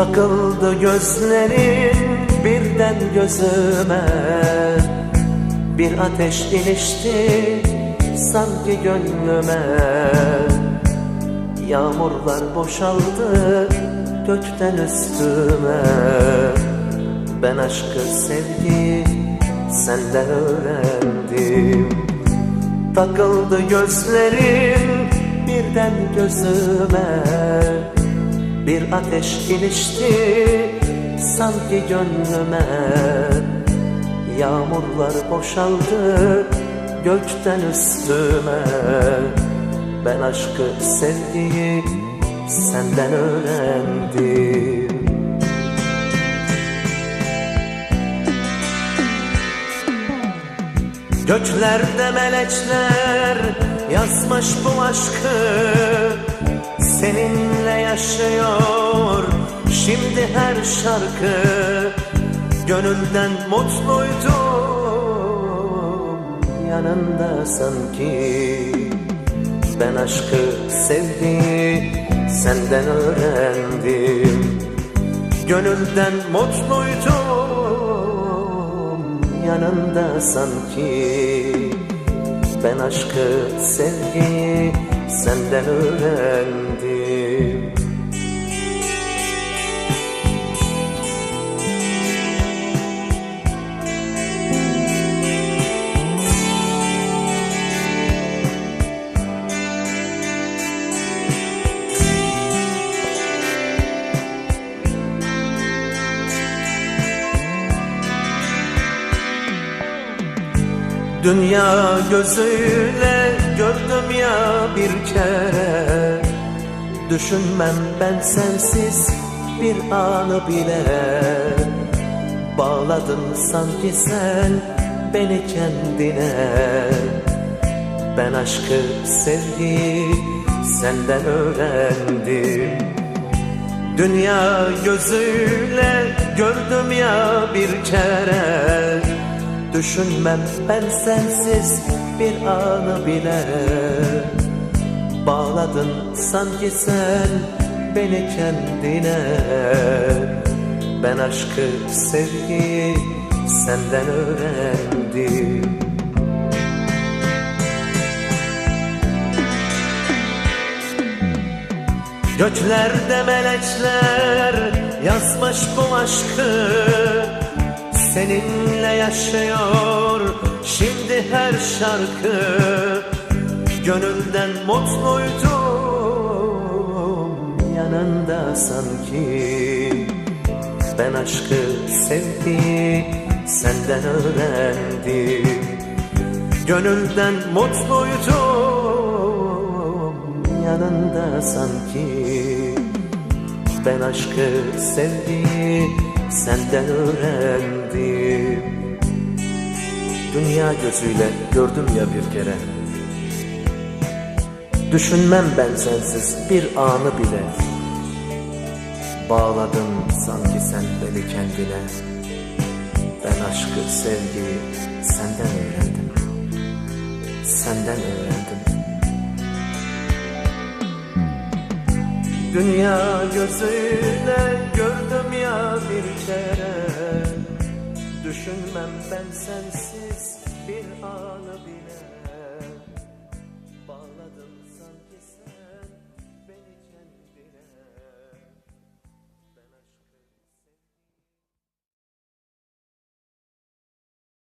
Takıldı gözlerin birden gözüme. Bir ateş ilişti sanki gönlüme. Yağmurlar boşaldı gökten üstüme. Ben aşkı sevgiyi senden öğrendim. Takıldı gözlerin birden gözüme Bir ateş ilişti sanki gönlüme Yağmurlar boşaldı gökten üstüme. Ben aşkı sevgiyi senden öğrendim. Göklerde melekler yazmış bu aşkı Seninle yaşıyor. Şimdi her şarkı Gönülden mutluydum yanında sanki Ben aşkı sevdiği senden öğrendim. Gönülden mutluydum yanında sanki Ben aşkı sevgiyi senden öğrendim Dünya gözüyle gördüm ya bir kere. Düşünmem ben sensiz bir anı bile. Bağladın sanki sen beni kendine. Ben aşkı sevgiyi senden öğrendim. Dünya gözüyle gördüm ya bir kere Düşünmem ben sensiz bir anı bile. Bağladın sanki sen beni kendine. Ben aşkı sevgiyi senden öğrendim. Göklerde melekler yazmış bu aşkı Seninle yaşıyor şimdi her şarkı. Gönülden mutluydum yanında sanki. Ben aşkı sevdiği senden öğrendim. Gönülden mutluydum yanında sanki. Ben aşkı sevdiği senden öğrendim. Dünya gözüyle gördüm ya bir kere. Düşünmem ben sensiz bir anı bile. Bağladın sanki sen beni kendine. Ben aşkı sevgiyi senden öğrendim. Senden öğrendim Dünya gözüyle gördüm ya bir kere. Düşünmem ben sensiz bir anı bile